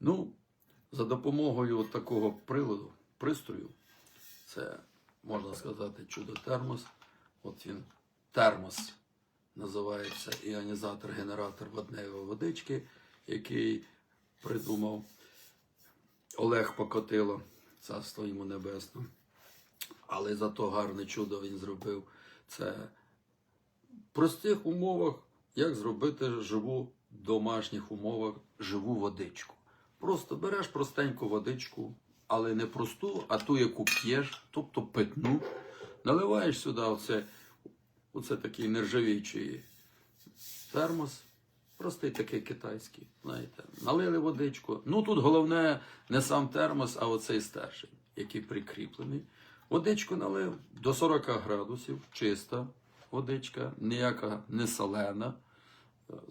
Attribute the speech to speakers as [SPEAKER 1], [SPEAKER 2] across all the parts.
[SPEAKER 1] Ну, за допомогою такого приладу, пристрою, це можна сказати чудо-термос. От він термос називається іонізатор-генератор водневої водички, який придумав Олег Покотило, царство йому небесне. Але зато гарне чудо він зробив. Це в простих умовах, як зробити живу в домашніх умовах живу водичку. Просто береш простеньку водичку, але не просту, а ту, яку п'єш, тобто питну, наливаєш сюди оце, оце такий нержавіючий термос, простий такий китайський, знаєте, налили водичку. Ну тут головне не сам термос, а оцей стержень, який прикріплений. Водичку налив до 40 градусів, чиста водичка, ніяка не солена,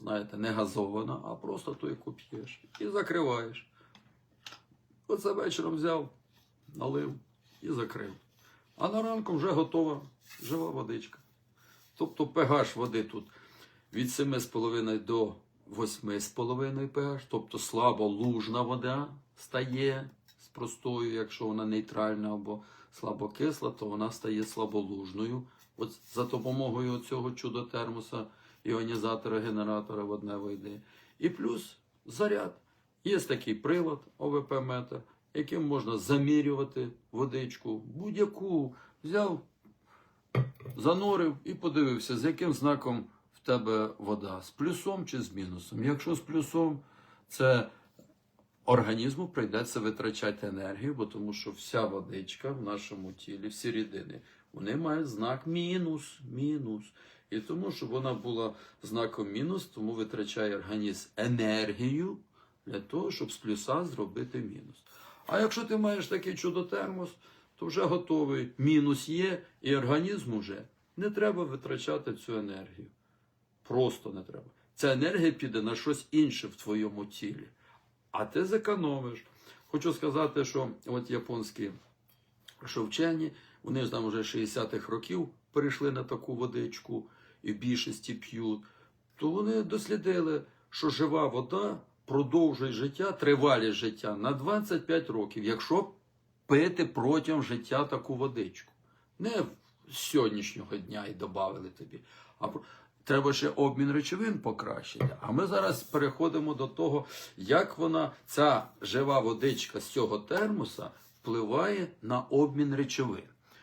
[SPEAKER 1] знаєте, не газована, а просто ту, яку п'єш. І закриваєш. Оце вечором взяв, налив і закрив. А на ранку вже готова жива водичка. Тобто pH води тут від 7,5 до 8,5 pH, тобто слабо лужна вода стає з простою, якщо вона нейтральна або слабокисла, то вона стає слаболужною. От за допомогою цього чудо-термоса, іонізатора, генератора водневої води. І плюс заряд. Є такий прилад ОВП-метр, яким можна замірювати водичку, будь-яку взяв, занурив і подивився, з яким знаком в тебе вода, з плюсом чи з мінусом. Якщо з плюсом, це організму прийдеться витрачати енергію, бо тому що вся водичка в нашому тілі, всі рідини, вони мають знак мінус, мінус. І тому, щоб вона була знаком мінус, тому витрачає організм енергію для того, щоб з плюса зробити мінус. А якщо ти маєш такий чудо-термос, то вже готовий. Мінус є, і організму вже не треба витрачати цю енергію. Просто не треба. Ця енергія піде на щось інше в твоєму тілі. А ти зекономиш. Хочу сказати, що от японські що вчені, вони ж там вже 60-х років перейшли на таку водичку і більшості п'ють, то вони дослідили, що жива вода продовжує життя, тривалість життя на 25 років, якщо пити протягом життя таку водичку. Не з сьогоднішнього дня і додали тобі. А треба ще обмін речовин покращити. А ми зараз переходимо до того, як вона, ця жива водичка з цього термоса, впливає на обмін речовин.